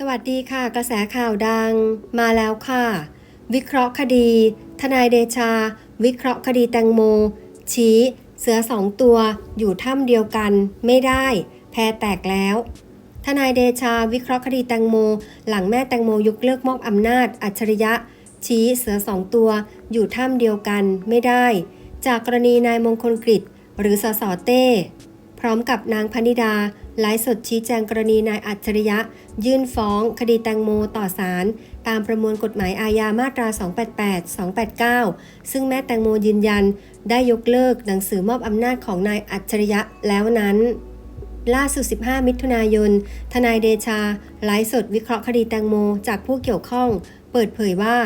สวัสดีค่ะ กระแสข่าวดังมาแล้วค่ะ วิเคราะห์คดี ทนายเดชา วิเคราะห์คดีแตงโม ชี้ เสือสองตัวอยู่ถ้ำเดียวกันไม่ได้ แพแตกแล้ว ทนายเดชาวิเคราะห์คดีแตงโม หลังแม่แตงโมยกเลิกมอบอำนาจ อัจฉริยะ ชี้เสือสองตัวอยู่ถ้ำเดียวกันไม่ได้ จากกรณีนายมงคลกฤษหรือสสเต้ พร้อมกับนางพนิดา ไลฟ์สดชี้แจงกรณีนายอัจฉริยะ ยื่นฟ้อง คดีแตงโมต่อศาลตามประมวลกฎหมายอาญามาตรา 288 289 ซึ่งแม่แตงโมยืนยัน ได้ยกเลิกหนังสือมอบอำนาจของนายอัจฉริยะแล้วนั้นล่าสุด 15 มิถุนายน ทนายเดชา ไลฟ์สดวิเคราะห์คดีแตงโม จากผู้เกี่ยวข้อง เปิดเผยว่า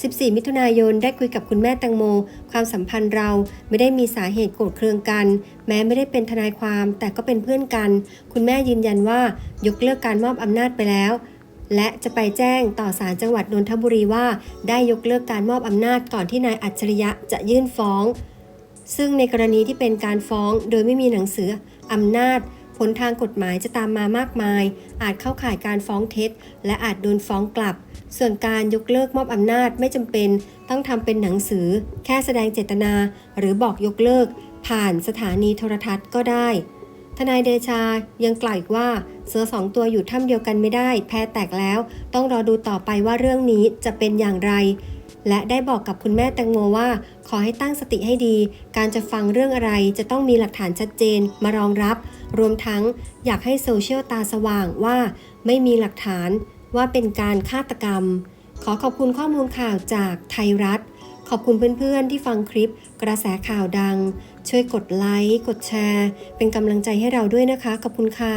14 มิถุนายนได้คุยกับคุณแม่แตงโม ความสัมพันธ์เราไม่ได้มีสาเหตุโกรธเคืองกัน แม้ไม่ได้เป็นทนายความแต่ก็เป็นเพื่อนกัน คุณแม่ยืนยันว่ายกเลิกการมอบอำนาจไปแล้วและจะไปแจ้งต่อศาลจังหวัดนนทบุรีว่า ได้ยกเลิกการมอบอำนาจก่อนที่นายอัจฉริยะจะยื่นฟ้อง ซึ่งในกรณีที่เป็นการฟ้องโดยไม่มีหนังสืออำนาจ ผลทางกฎหมายจะตามมามากมาย อาจเข้าข่ายการฟ้องเท็จ และอาจโดนฟ้องกลับ ส่วนการยกเลิกมอบอำนาจไม่จำเป็น ต้องทำเป็นหนังสือ แค่แสดงเจตนา หรือบอกยกเลิก ผ่านสถานีโทรทัศน์ก็ได้ทนายเดชายังกล่าวอีกว่า เสือสองตัวอยู่ถ้ำเดียวกันไม่ได้ แพ้แตกแล้ว ต้องรอดูต่อไปว่าเรื่องนี้จะเป็นอย่างไร และได้บอกกับคุณแม่แตงโมว่า ขอให้ตั้งสติให้ดี การจะฟังเรื่องอะไรจะต้องมีหลักฐานชัดเจนมารองรับ รวมทั้งอยากให้โซเชียลตาสว่างว่า ไม่มีหลักฐานว่าเป็นการฆาตกรรม ขอขอบคุณข้อมูลข่าวจากไทยรัฐ ขอบคุณเพื่อนๆที่ฟังคลิป กระแสข่าวดัง ช่วยกดไลค์กดแชร์ เป็นกำลังใจให้เราด้วยนะคะ ขอบคุณค่ะ